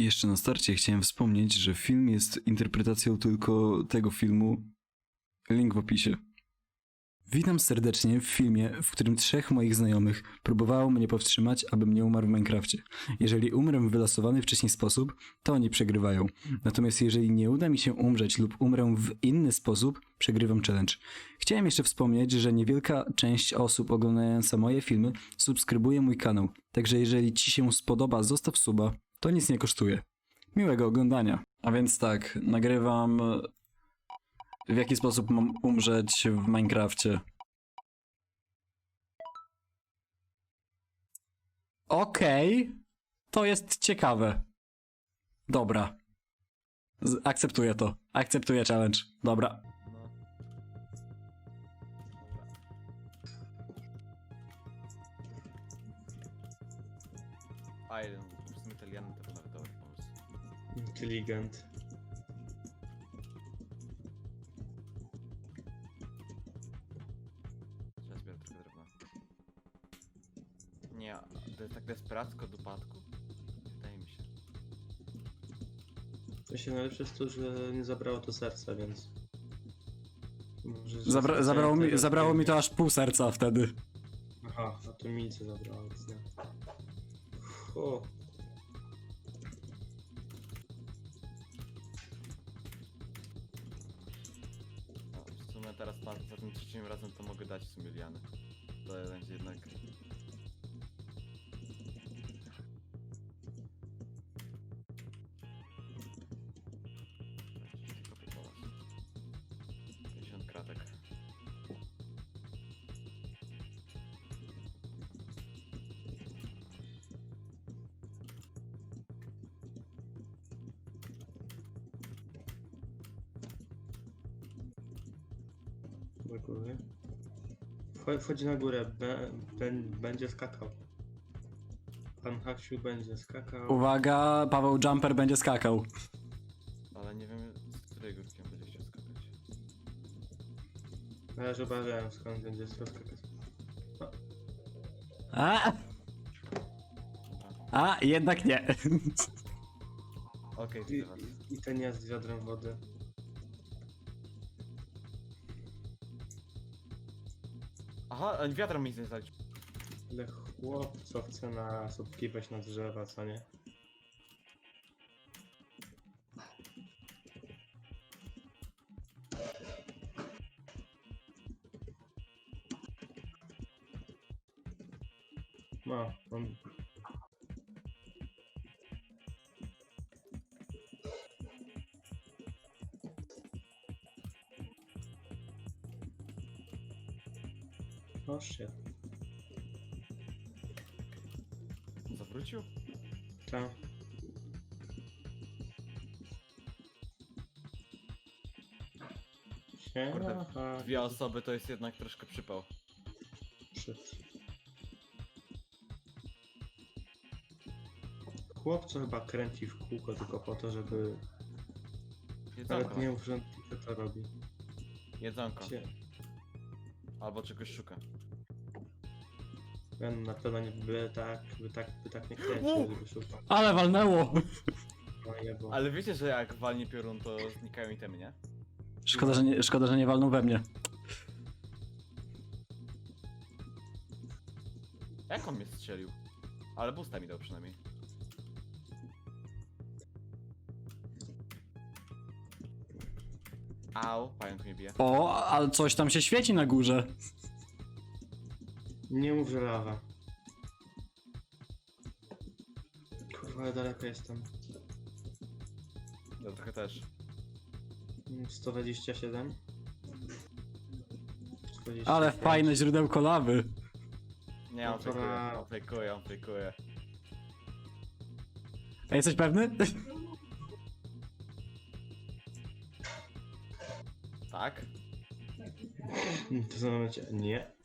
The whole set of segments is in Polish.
Jeszcze na starcie chciałem wspomnieć, że film jest interpretacją tylko tego filmu. Link w opisie. Witam serdecznie w filmie, w którym trzech moich znajomych próbowało mnie powstrzymać, abym nie umarł w Minecrafcie. Jeżeli umrę w wylosowany wcześniej sposób, to oni przegrywają. Natomiast jeżeli nie uda mi się umrzeć lub umrę w inny sposób, przegrywam challenge. Chciałem jeszcze wspomnieć, że niewielka część osób oglądająca moje filmy subskrybuje mój kanał. Także jeżeli ci się spodoba, zostaw suba, to nic nie kosztuje. Miłego oglądania. A więc tak, nagrywam w jaki sposób mam umrzeć w Minecrafcie. Okej, to jest ciekawe. Dobra. Z- akceptuję to. Akceptuję challenge. Dobra. A Inteligent. Trzeba zbierać trochę drewna. Nie, to jest tak desperacko do upadku? Wydaje mi się. To się najlepsze jest to, że nie zabrało to serca, więc... Może, że Zabra zabrało, mi, zabrało mi to aż pół serca wtedy. Aha, a to mi zabrało, więc nie. O, teraz na, za tym trzecim razem to mogę dać w sumie liany. To będzie jednak... do góry. Wchodzi na górę, be, będzie skakał. Pan Haksiu będzie skakał. Uwaga, Paweł Jumper będzie skakał. Ale nie wiem z której górki on będzie chciał skakać. No ja już obawiałem skąd będzie skakać. A, Dobra. a jednak nie. Okej, I, widzę was. i, I ten jest z wiadrem wody. Aha, a wiatr mi nie zaliczył. Ale chłop co chce na sobkiwać na drzewa, co nie? Shit. Zawrócił? Tak. Kurde, Dwie osoby to jest jednak troszkę przypał. Shit. Chłopco chyba kręci w kółko tylko po to, żeby... Jedzonko. Nawet nie że on tylko to robi. Jedzonko. Albo czegoś szuka. Ben na pewno nie by tak, by tak, by tak nie kręcił, szukał. Ale walnęło. No jebo. Ale wiecie, że jak walnie piorun, to znikają itemy, nie? Szkoda, że nie, szkoda, że nie walnął we mnie. Jak on mnie strzelił? Ale busta mi dał przynajmniej. Au, pająk mnie bije. O, ale coś tam się świeci na górze. Nie mów, że lawa. Kurwa, ale daleko jestem. Ja trochę też. Mm, 127. 45. Ale fajne źródełko lawy. Nie, on Dobra. fejkuje, on fejkuje, on fejkuje. A jesteś pewny? Tak? W tym momencie nie.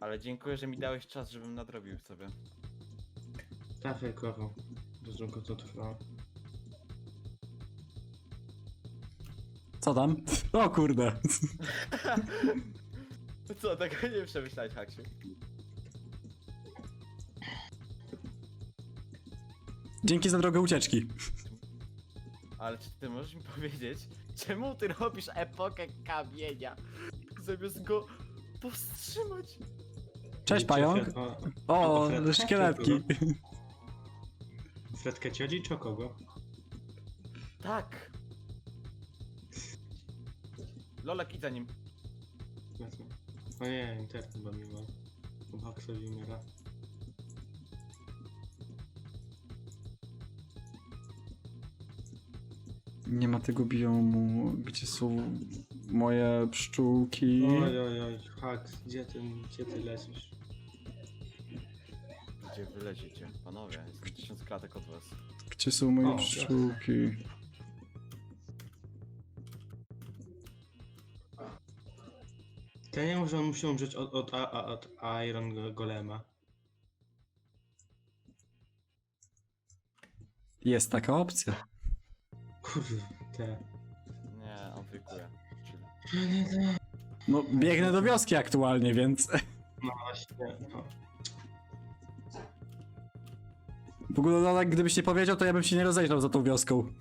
Ale dziękuję, że mi dałeś czas, żebym nadrobił sobie. Fejkował. Bardzo długo to trwało. Co tam? O kurde. Co, tego nie przemyślałeś, Haksiu? Dzięki za drogę ucieczki. Ale czy ty możesz mi powiedzieć, czemu ty robisz epokę kamienia, zamiast go powstrzymać? Cześć, pająk. O, O, szkieletki. Fredkę ciodzi czy o kogo? Tak. Lolek, idź za nim. Jasne. O nie, internet chyba mi ma. Baksowi umiera. Nie ma tego biomu. Gdzie są moje pszczółki? Oj, oj, oj, Hax, gdzie ty, gdzie ty lecisz? Gdzie wy lecicie? Panowie, jestem tysiąc klatek od was. Gdzie są moje O, pszczółki? To nie może on musi umrzeć od, od, a, a, od Iron Go- Golema. Jest taka opcja. Kurde. Nie, on wykuje. Czyli... No, biegnę do wioski aktualnie, więc... No właśnie, no. W ogóle, no, gdybyś nie powiedział, to ja bym się nie rozejrzał za tą wioską.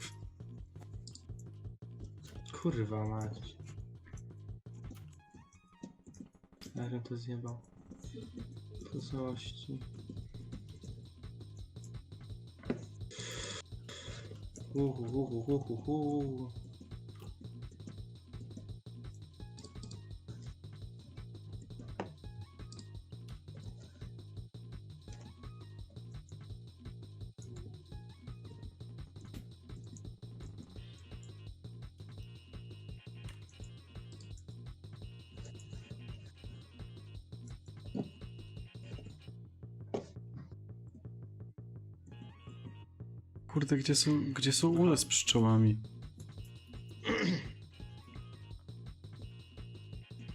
Kurwa mać. Iron to zjebał. Po złości. Uhu, uhu, uhu, uhu. Kurde, gdzie są, gdzie są ule z pszczołami?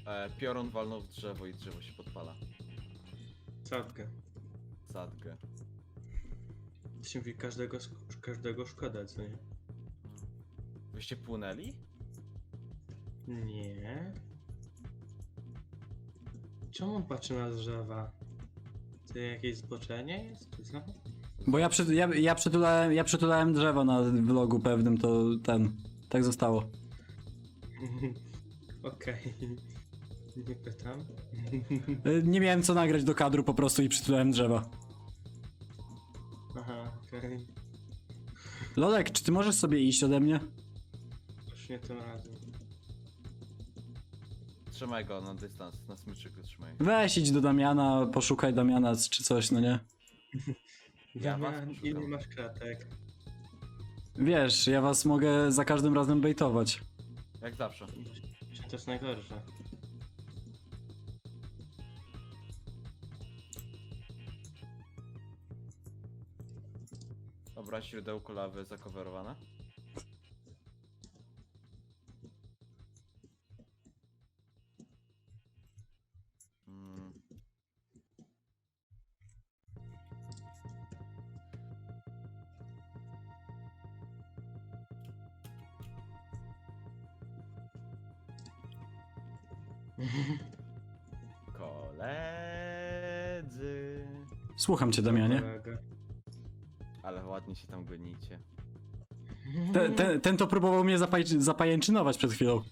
E, piorun walnął w drzewo i drzewo się podpala. Sadkę. Sadgę. To się mówi każdego, sk- każdego szkoda, co nie? Wyście płynęli? Nie. Czemu on patrzy na drzewa? To jakieś zboczenie jest, czy co? Bo ja, przy, ja, ja, przytulałem, ja przytulałem drzewo na vlogu pewnym, to ten... Tak zostało. Okej. Nie pytam. Y, Nie miałem co nagrać do kadru po prostu i przytulałem drzewa. Aha, okej. Lolek, czy ty możesz sobie iść ode mnie? Już nie tym razem. Trzymaj go na dystans, na smyczyku trzymaj. Weź idź do Damiana, poszukaj Damiana czy coś, no nie? Ja was Damian, poszukam. ile masz kratek? Wiesz, ja was mogę za każdym razem bejtować. Jak zawsze. To jest najgorsze. Dobra, źródełko lawy zakowerowane. Koledzy. Słucham cię, Damianie. Kolega. Ale ładnie się tam gonicie. Te, te, ten to próbował mnie zapaj, zapajęczynować przed chwilą.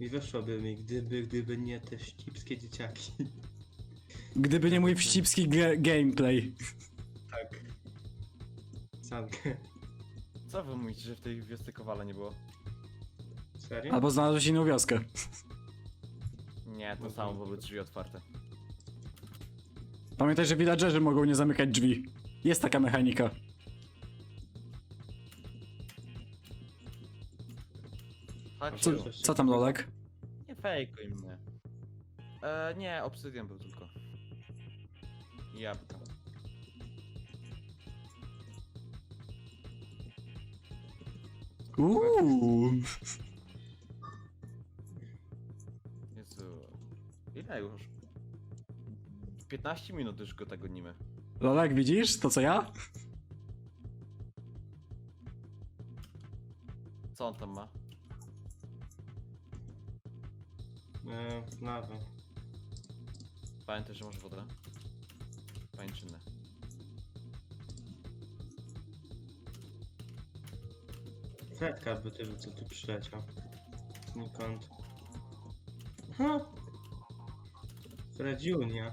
I weszłoby mi, gdyby, gdyby nie te ścipskie dzieciaki. Gdyby nie mój wścibski ge gameplay. Tak. Sadkę. Co wy mówicie, że w tej wiosce Kowala nie było? Serio? Albo znalazłeś inną wioskę. Nie, to samo, bo były drzwi otwarte. Pamiętaj, że villagerzy mogą nie zamykać drzwi. Jest taka mechanika. Chodź, Co, co tam, Lolek? nie fejkuj mnie. E, nie, obsydian był tylko. Jabłka. Uuu. Ile już? 15 minut już go tego nimy. Lolek, widzisz to co ja? Co on tam ma? E, lawę. Pamiętaj, że masz wodę. Pańczynę. Fredka by ty, co tu przyleciał. Znikąd. Ha! Fredziunia.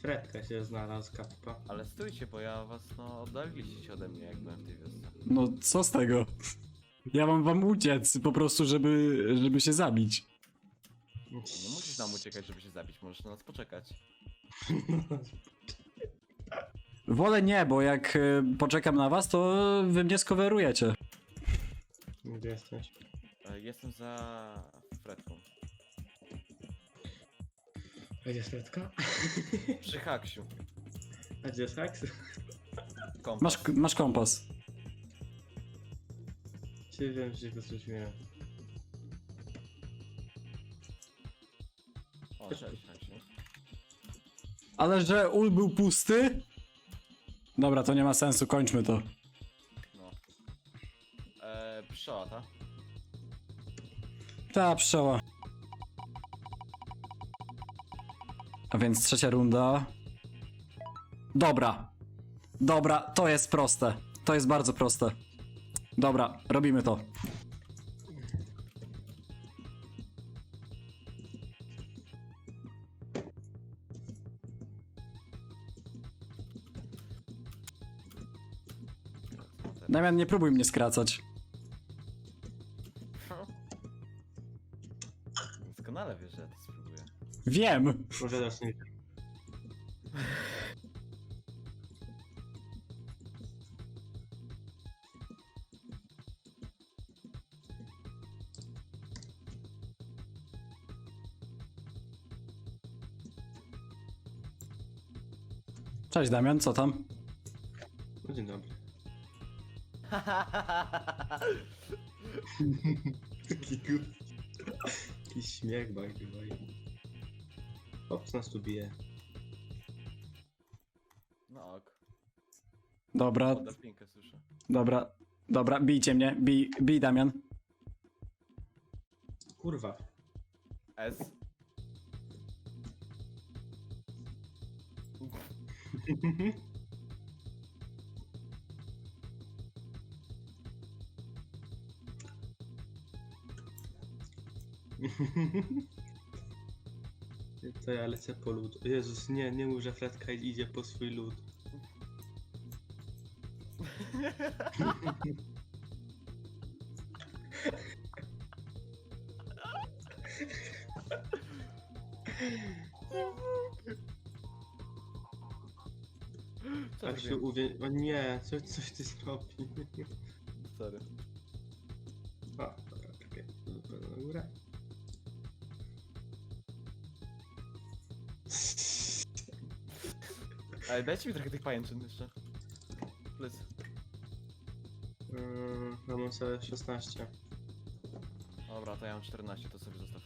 Fredka się znalazł, kappa. Ale stójcie, bo ja was no oddaliliście się ode mnie, jak byłem w tej wiosce. No, co z tego? Ja mam wam uciec, po prostu, żeby, żeby się zabić. Nie musisz nam uciekać, żeby się zabić, możesz na nas poczekać. Wolę nie, bo jak e, poczekam na was, to wy mnie skowerujecie. Gdzie jesteś? E, Jestem za Fredką. A gdzie jest Fredka? Przy haksiu. A gdzie jest Haks? Kompas. Masz, masz kompas. Cię wiem, że go zrozumiałem. O, cześć, haksiu. Ale że ul był pusty? Dobra, to nie ma sensu, kończmy to. No. E, pszczoła, ta? Ta pszczoła. Więc trzecia runda. Dobra. Dobra, to jest proste. To jest bardzo proste. Dobra, robimy to. Damian, nie próbuj mnie skracać. Doskonale wiesz, że ja to. Wiem. Może zacznij. Cześć Damian, co tam? No dzień dobry. Taki głupi. Jakiś śmiech bajki bajki. Chłopcy nas tu bije. No ok. Dobra, pinkę słyszę. dobra, dobra, bijcie mnie, bij, bij Damian. Kurwa. S. To ja lecę po lód. Jezus, nie, nie mów, że Fredka idzie po swój lód. Co Tak się uwię... O nie, coś, coś ty zrobił. Sorry. A, dobra, czekaj. Na Ale dajcie mi trochę tych pajęczyn jeszcze. Please. Ja mam sobie 16. Dobra, to ja mam 14, to sobie zostaw.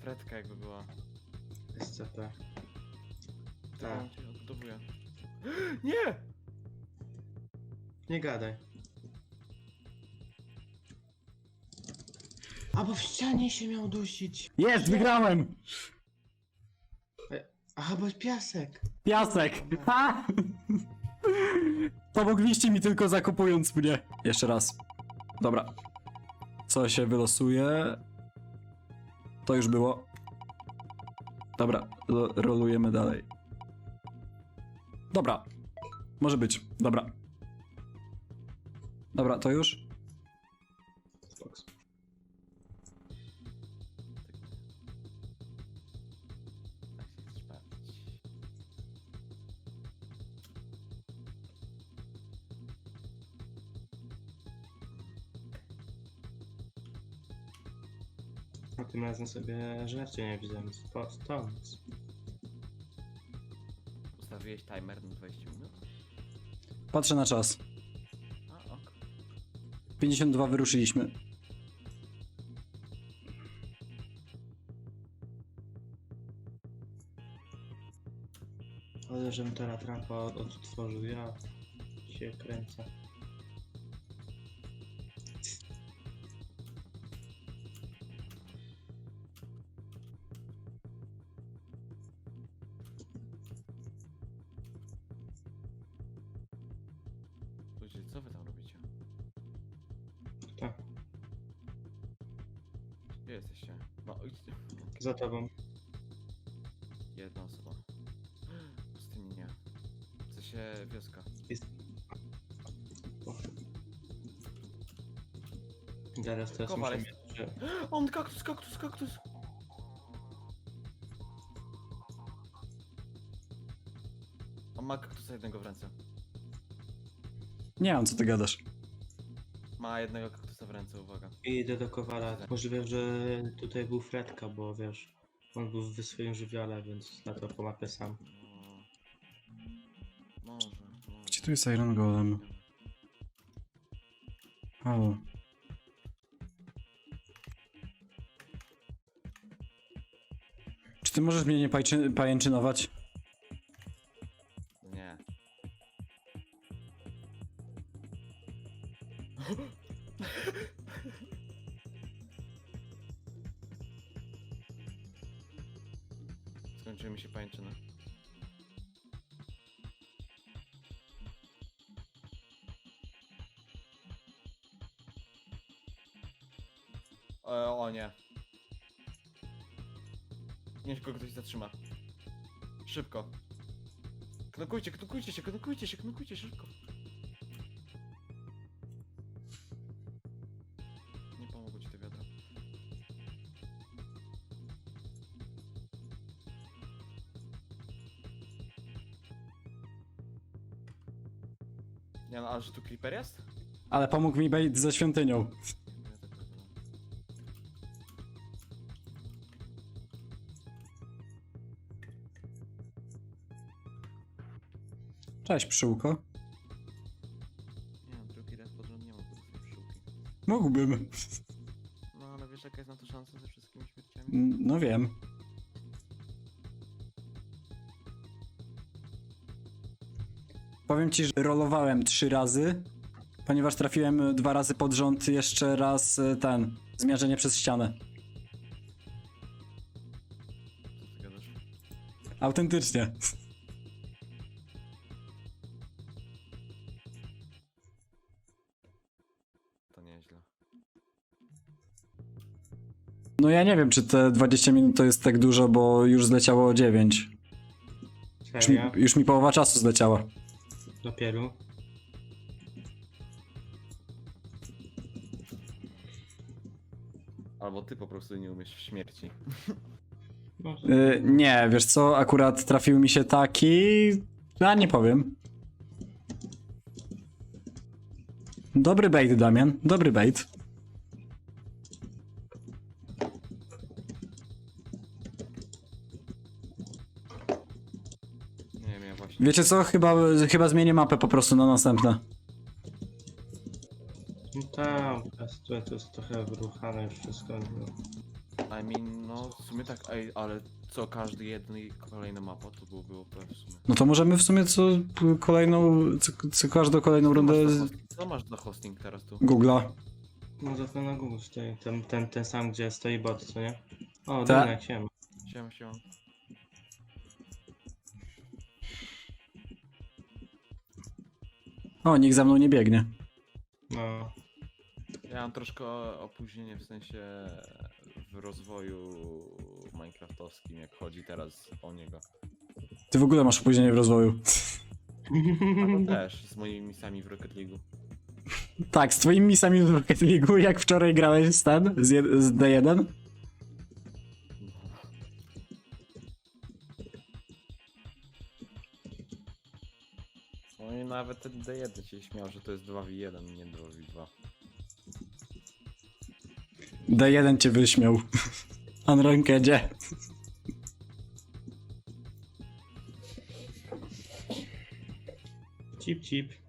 Fredka jakby była. SCP. To Tak. cię odbudowuje. Nie! Nie gadaj. A bo w ścianie się miał dusić. Jest, wygrałem! Aha, bo piasek. Piasek! Ha! Pomogliście mi tylko zakupując mnie. Jeszcze raz. Dobra. Co się wylosuje? To już było. Dobra, rolujemy dalej. Dobra. Może być. Dobra. Dobra, to już? Tym razem sobie żarcie nie wziąłem. Stones. Ustawiłeś timer na 20 minut? Patrzę na czas. A, ok. 52 wyruszyliśmy. Ale żebym teraz trampa od- odtworzył, ja się kręcę. Za tobą. Jedna osoba. Pustyni nie. W sensie wioska. Teraz teraz Kowal muszę jest. mieć, że... On kaktus, kaktus, kaktus! On ma kaktusa jednego w ręce. Nie wiem, co ty gadasz. Ma jednego kaktusa w ręce, uwaga. I idę do Kowala. Możliwe, że tutaj był Fredka, bo wiesz, on był w swoim żywiole, więc na to po mapie sam. No. Może, może. Gdzie tu jest Iron Golem? Halo. Czy ty możesz mnie nie pajczy, pajęczynować? Nie. Skończyły mi się pańczyny. O, o nie. Niech go ktoś zatrzyma. Szybko. Knokujcie, knokujcie się, knokujcie się, knokujcie się szybko. Nie no, ale że tu creeper jest? Ale pomógł mi bait ze świątynią. Cześć, pszczółko. Nie no, drugi raz pod rząd nie mogę pszczółki. Mógłbym. No ale wiesz jaka jest na to szansa ze wszystkimi śmierciami? N- No wiem. Powiem ci, że rolowałem trzy razy, ponieważ trafiłem dwa razy pod rząd jeszcze raz e, ten, zmierzenie przez ścianę. Co ty gadasz? Autentycznie. To nieźle. No ja nie wiem, czy te 20 minut to jest tak dużo, bo już zleciało 9. Już mi, Serio? już mi połowa czasu zleciała. Dopiero. Albo ty po prostu nie umiesz w śmierci. Może. Y, nie, wiesz co, akurat trafił mi się taki... A nie powiem. Dobry bait, Damian, dobry bait. Wiecie co, chyba, chyba zmienię mapę po prostu na następne. No tam, to, to jest trochę wyruchane już wszystko. No. I mean, no w sumie tak, ej, ale co każdy jeden i kolejna mapa to byłoby OP w sumie. No to możemy w sumie co kolejną, co, co każdą kolejną Co rundę z hosting? co masz za hosting teraz tu? Google'a. No to na Google stoi, ten, ten, ten sam, gdzie stoi bot, co nie? O, Ta- Dynek, siema. Siema, siema. O, nikt za mną nie biegnie. No, Ja mam troszkę opóźnienie w sensie w rozwoju minecraftowskim, jak chodzi teraz o niego. Ty w ogóle masz opóźnienie w rozwoju. Albo też z moimi misjami w Rocket League. Tak, z twoimi misami w Rocket League, jak wczoraj grałeś z ten, z, jed- z D1. Nawet ten D1 się śmiał, że to jest 2v1, nie 2v2. D1 cię wyśmiał. Unrankedzie. Cip, cip.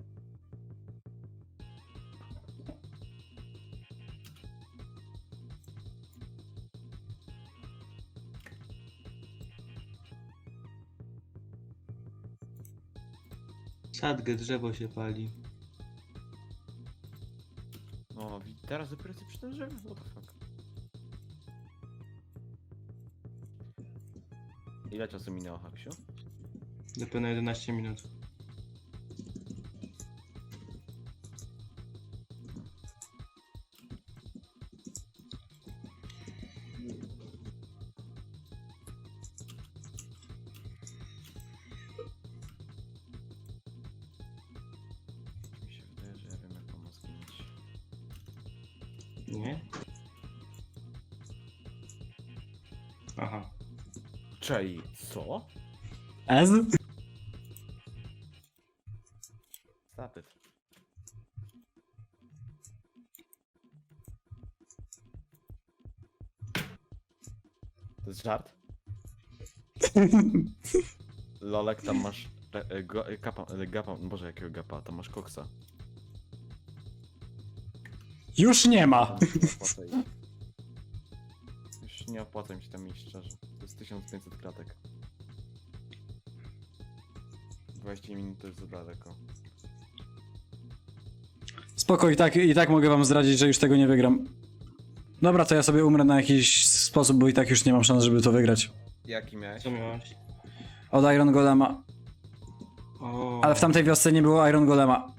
Sadgę, drzewo się pali. No, wi- teraz dopiero jesteś przy tym drzewie? What the fuck? Ile czasu minęło, Haksiu? Dopiero na 11 minut. Czej, co? Ez? Zapyt. To jest żart? Lolek, tam masz e, go, e, kapa, e, gapa, boże jakiego gapa, tam masz koksa. Już nie ma. Już nie opłaca mi się tam iść, szczerze. Jest 1500 kratek. 20 minut to jest za daleko. Spoko, i tak, i tak mogę wam zdradzić, że już tego nie wygram. Dobra, to ja sobie umrę na jakiś sposób, bo i tak już nie mam szans, żeby to wygrać. Jaki miałeś? Co miałeś? Od Iron Golema. O. Ale w tamtej wiosce nie było Iron Golema.